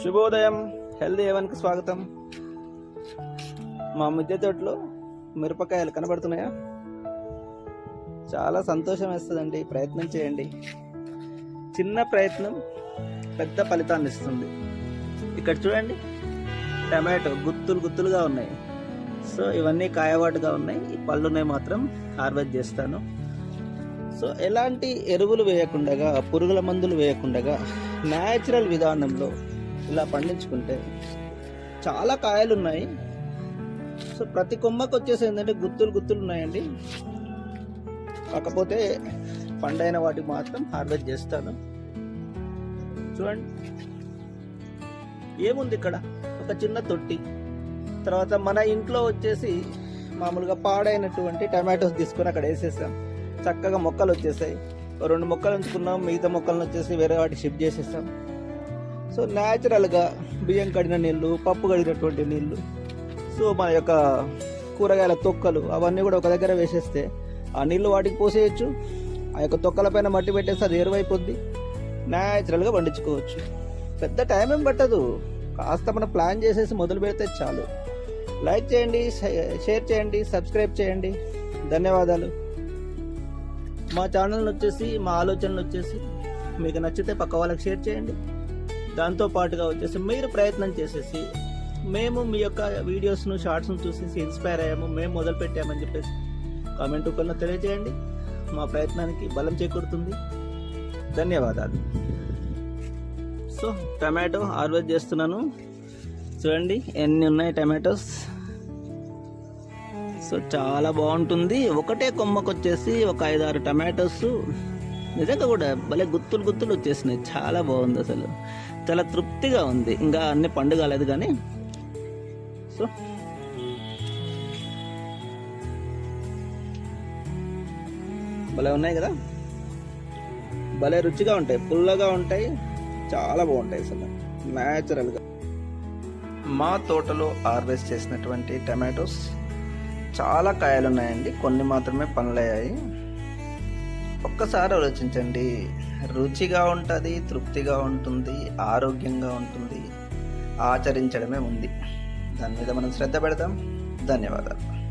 శుభోదయం. హెల్దీ ఏవన్కి స్వాగతం. మా మిద్దె తోటలో మిరపకాయలు కనబడుతున్నాయా? చాలా సంతోషం వేస్తుందండి. ప్రయత్నం చేయండి. చిన్న ప్రయత్నం పెద్ద ఫలితాన్ని ఇస్తుంది. ఇక్కడ చూడండి టమాటో గుత్తులు గుత్తులుగా ఉన్నాయి. సో ఇవన్నీ కాయవాటుగా ఉన్నాయి. ఈ పళ్ళునే మాత్రం హార్వెస్ట్ చేస్తాను. సో ఎలాంటి ఎరువులు వేయకుండా పురుగుల మందులు వేయకుండా న్యాచురల్ విధానంలో ఇలా పండించుకుంటే చాలా కాయలు ఉన్నాయి. సో ప్రతి కొమ్మకు వచ్చేసి ఏంటంటే గుత్తులు గుత్తులు ఉన్నాయండి. కాకపోతే పండైన వాటికి మాత్రం హార్వెస్ట్ చేస్తాను. చూడండి ఏముంది ఇక్కడ? ఒక చిన్న తొట్టి. తర్వాత మన ఇంట్లో వచ్చేసి మామూలుగా పాడైనటువంటి టమాటోస్ తీసుకొని అక్కడ వేసేసాం చక్కగా మొక్కలు వచ్చేసాయి. రెండు మొక్కలు ఉంచుకున్నాం మిగతా మొక్కలను వచ్చేసి వేరే వాటికి షిఫ్ట్ చేసేసాం సో న్యాచురల్గా బియ్యం కడిగిన నీళ్ళు పప్పు కడిగినటువంటి నీళ్ళు సో మన యొక్క కూరగాయల తొక్కలు అవన్నీ కూడా ఒక దగ్గర వేసేస్తే ఆ నీళ్ళు వాటికి పోసేయచ్చు. ఆ యొక్క తొక్కల పైన మట్టి పెట్టేస్తే అది ఎరువైపోద్ది న్యాచురల్గా పండించుకోవచ్చు. పెద్ద టైం ఏం పట్టదు. కాస్త మనం ప్లాన్ చేసేసి మొదలు పెడితే చాలు. లైక్ చేయండి షేర్ చేయండి సబ్స్క్రైబ్ చేయండి. ధన్యవాదాలు. మా ఛానల్ వచ్చేసి మా ఆలోచనలు వచ్చేసి మీకు నచ్చితే పక్క వాళ్ళకి షేర్ చేయండి. దాంతో పాటుగా వచ్చేసి మీరు ప్రయత్నం చేసేసి మేము మీ యొక్క వీడియోస్ను షార్ట్స్ను చూసేసి ఇన్స్పైర్ అయ్యాము మేము మొదలు పెట్టామని చెప్పేసి కామెంట్ రూపంలో తెలియజేయండి. మా ప్రయత్నానికి బలం చేకూరుతుంది. ధన్యవాదాలు. సో టమాటో హార్వెస్ట్ చేస్తున్నాను. చూడండి ఎన్ని ఉన్నాయి టమాటోస్? సో చాలా బాగుంటుంది. ఒకటే కొమ్మకు వచ్చేసి ఒక ఐదారు టమాటోస్. నిజంగా కూడా భలే గుత్తులు గుత్తులు వచ్చేసినాయి. చాలా బాగుంది అసలు. చాలా తృప్తిగా ఉంది. ఇంకా అన్ని పండుగలేదు కానీ. సో. భలే ఉన్నాయి కదా? భలే రుచిగా ఉంటాయి. పుల్లగా ఉంటాయి. చాలా బాగుంటాయి అసలు. న్యాచురల్గా మా తోటలో హార్వెస్ట్ చేసినటువంటి టమాటోస్ చాలా కాయలు ఉన్నాయండి కొన్ని మాత్రమే పనులయ్యాయి ఒక్కసారి ఆలోచించండి. రుచిగా ఉంటుంది తృప్తిగా ఉంటుంది ఆరోగ్యంగా ఉంటుంది. ఆచరించడమే ఉంది. దాని మీద మనం శ్రద్ధ పెడతాం ధన్యవాదాలు.